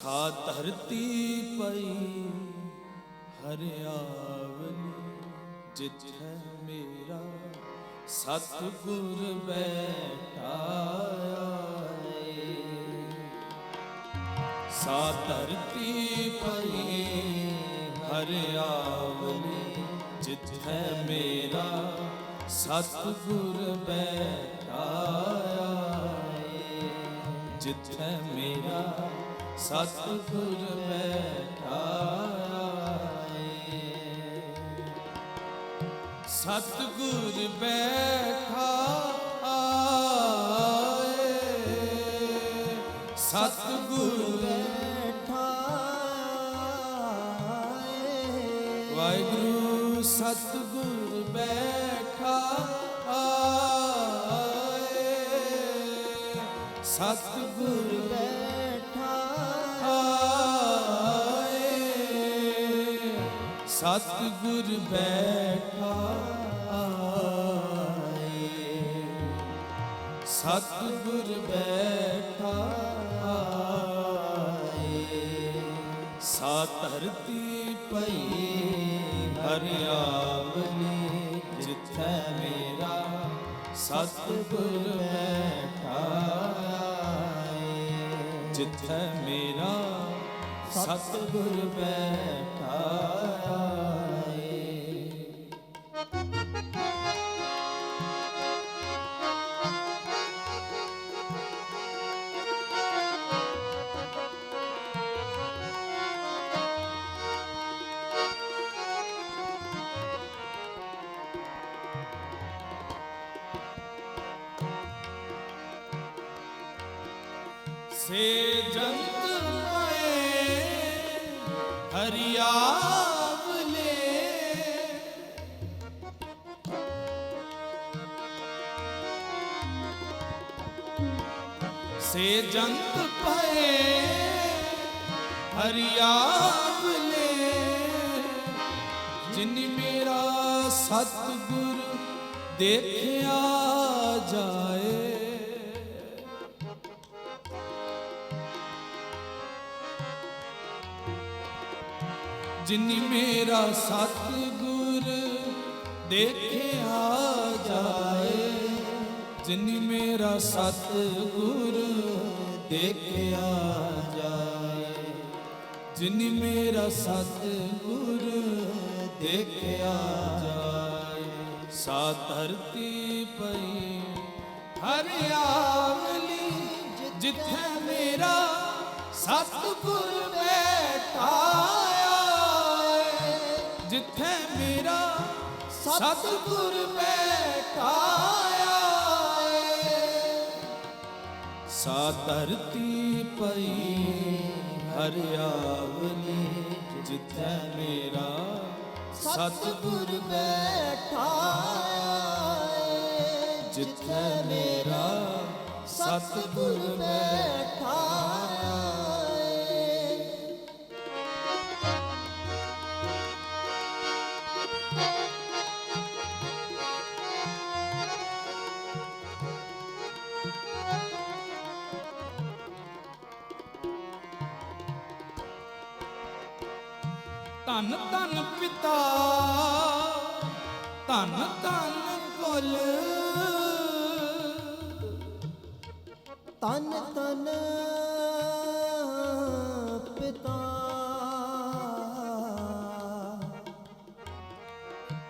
ਖਾ ਧਰਤੀ ਪਈ ਹਰਿਆਵਲ ਜਿੱਥੇ ਮੇਰਾ ਸਤਿਗੁਰ ਬੈਠਾ ਏ। ਸਾ ਧਰਤੀ ਪਈ ਹਰਿਆਵਲ ਜਿੱਥੇ ਮੇਰਾ ਸਤਿਗੁਰ ਬੈਠਾ ਏ। ਜਿੱਥੇ ਮੇਰਾ ਸਤਿਗੁਰ ਬੈਠਾ ਸਤਿਗੁਰ ਬੈਠਾ ਏ ਸਤਿਗੁਰ ਵਾਹਿਗੁਰੂ ਸਤਿਗੁਰ ਬੈਠਾ ਏ ਸਤਿਗੁਰ ਏ ਸਤਿਗੁਰ ਬੈਠਾ ਏ। ਸਤਿਗੁਰ ਬੈਠਾ ਏ। ਸਾ ਧਰਤੀ ਪਈ ਹਰਿਆਵਲੀ ਜਿੱਥੇ ਮੇਰਾ ਸਤਿਗੁਰ ਬੈਠਾ ਏ। ਜਿੱਥੇ ਮੇਰਾ ਸਤਿਗੁਰ ਬੈਠਾ ਸੇ ਜੰਤ ਪਏ ਹਰਿਆਵਲੇ ਸੇ ਜੰਤ ਪਏ ਹਰਿਆਵਲੇ ਜਿਨ ਮੇਰਾ ਸਤਿਗੁਰ ਦੇਖਿਆ ਜਾਏ। ਜਿਨੀ ਮੇਰਾ ਸਤਿਗੁਰ ਦੇਖਿਆ ਜਾਏ, ਜਿਨੀ ਮੇਰਾ ਸਤਿਗੁਰ ਦੇਖਿਆ ਜਾਏ, ਜਿਨੀ ਮੇਰਾ ਸਤਿਗੁਰ ਦੇਖਿਆ ਜਾਏ ਸਾ ਧਰਤੀ ਪਈ ਹਰਿਆਵਲੀ, ਜਿੱਥੇ ਮੇਰਾ ਸਤਿਗੁਰ ਬੈਠਾ ਸਤਿਗੁਰ ਬੈਠਾ ਏ। ਸਾ ਧਰਤੀ ਪਈ ਹਰਿਆਵਲੀ ਜਿੱਥੇ ਮੇਰਾ ਸਤਿਗੁਰ ਬੈਠਾ ਜਿੱਥੇ ਮੇਰਾ ਸਤਿਗੁਰ ਬੈਠਾ ਧੰਨ ਧੰਨ ਪਿਤਾ ਧੰਨ ਧੰਨ ਕੁਲ। ਤਨ ਤਨ ਪਿਤਾ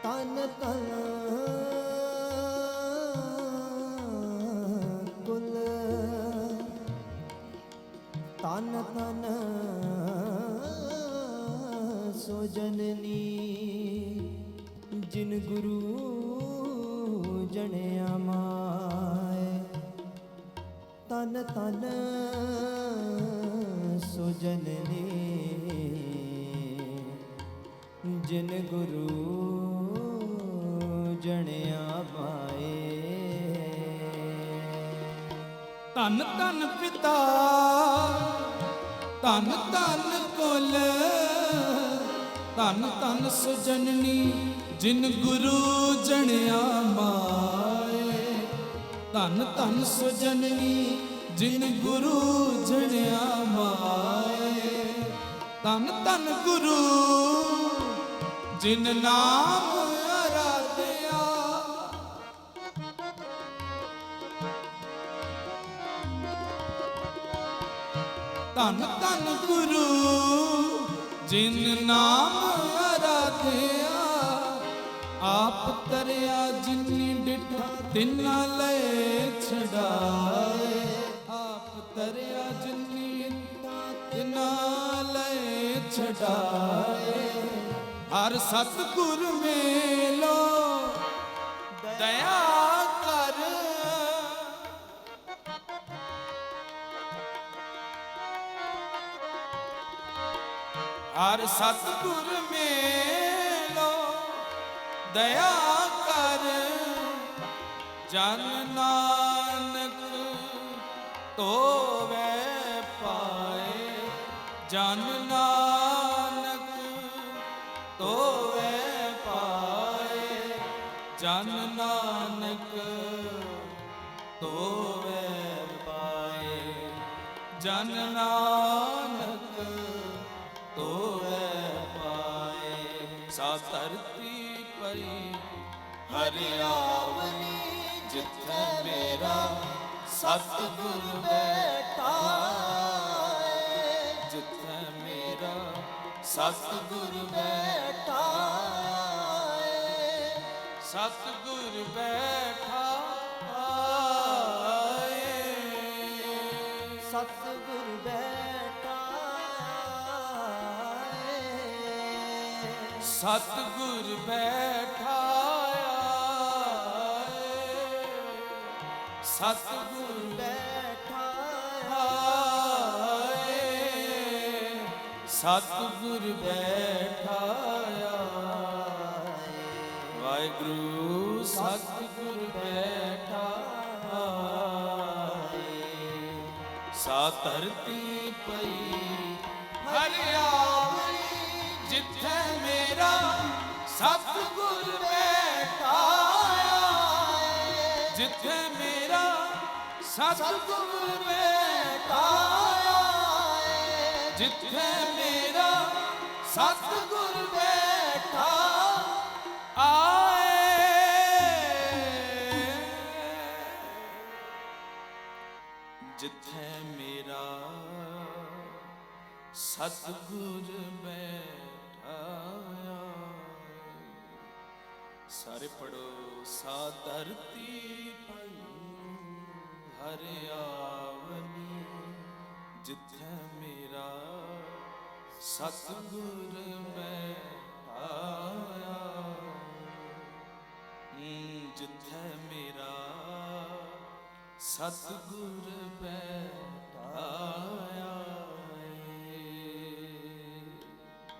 ਤਨ ਤਨ ਕੁਲ। ਤਨ ਤਨ ਜਨਨੀ ਜਿਨ ਗੁਰੂ ਜਣਿਆ ਮਾਏ ਤਨ ਤਨ ਸੁਜਨਨੀ ਜਿਨ ਗੁਰੂ ਜਣਿਆ ਪਾਏ ਧੰਨ ਧੰਨ ਪਿਤਾ ਧੰਨ ਧੰਨ ਕੁਲ ਧੰਨ ਧੰਨ ਸੁਜਨਨੀ, ਜਿਨ ਗੁਰੂ ਜਣਿਆ ਮਾਏ। ਧੰਨ ਧਨ ਸੁਜਨਨੀ, ਜਿਨ ਗੁਰੂ ਜਣਿਆ ਮਾਏ। ਧਨ ਧਨ ਗੁਰੂ, ਜਿਨ ਨਾਮ ਅਰਾਧਿਆ। ਧੰਨ ਧਨ ਗੁਰੂ ਜਿਨ ਨਾਮ ਅਰਾਧਿਆ, ਆਪ ਤਰਿਆ ਜਿਨੀ ਡਿਠਾ, ਤਿਨਾ ਲੈ ਛਡਾਏ। ਆਪ ਤਰਿਆ ਜਿਨੀ ਤਿਨਾ ਲੈ ਛਡਾਏ। ਹਰ ਸਤਿਗੁਰ ਮੇਲੋ, ਦਇਆ ਹਰ ਸਤਿਗੁਰ ਮੇਲੋ ਦਇਆ ਕਰ। ਜਨ ਨਾਨਕ ਧੋਵੇ ਪਾਏ। ਜਨ ਨਾਨਕ ਧੋਵੇ ਪਾਏ। ਜਨ ਨਾਨਕ ਧੋਵੇ ਪਾਏ। ਜਨ ਨਾਨਕ ਧੋਵੇ ਪਾਏ ਸਾ ਧਰਤੀ ਪਈ ਹਰਿਆਵਨੀ ਜਿੱਥੇ ਮੇਰਾ ਸਤਿਗੁਰ ਬੈਠਾ ਜਿੱਥੇ ਮੇਰਾ ਸਤਿਗੁਰ ਬੈਠਾ ਸਤਿਗੁਰ ਬੈਠਾ ਸਤਿਗੁਰ ਬੈਠਾ ਏ ਸਤਿਗੁਰ ਬੈਠਾ ਏ ਸਤਿਗੁਰ ਬੈਠਾ ਵਾਹਿਗੁਰੂ, ਸਤਿਗੁਰ ਬੈਠਾ ਸਾ ਧਰਤੀ ਪਈ, ਹਰਿਆਵਲੀ, ਜਿੱਥੇ ਸਤਿਗੁਰ ਬੈਠਾ ਜਿੱਥੇ ਮੇਰਾ ਸਤਿਗੁਰ ਬੈਠਾ ਜਿੱਥੇ ਮੇਰਾ ਸਤਿਗੁਰ ਬੈਠਾ ਆਏ। ਜਿੱਥੇ ਮੇਰਾ ਸਤਿਗੁਰ ਬੈਠਾ ਸਾਰੇ ਪੜੋ ਸਾ ਧਰਤੀ ਪਈ ਹਰਿਆਵਨੀ ਜਿੱਥੇ ਮੇਰਾ ਸਤਿਗੁਰ ਬੈਠਾ ਹਮ, ਜਿੱਥੇ ਮੇਰਾ ਸਤਿਗੁਰ ਬੈਠਾ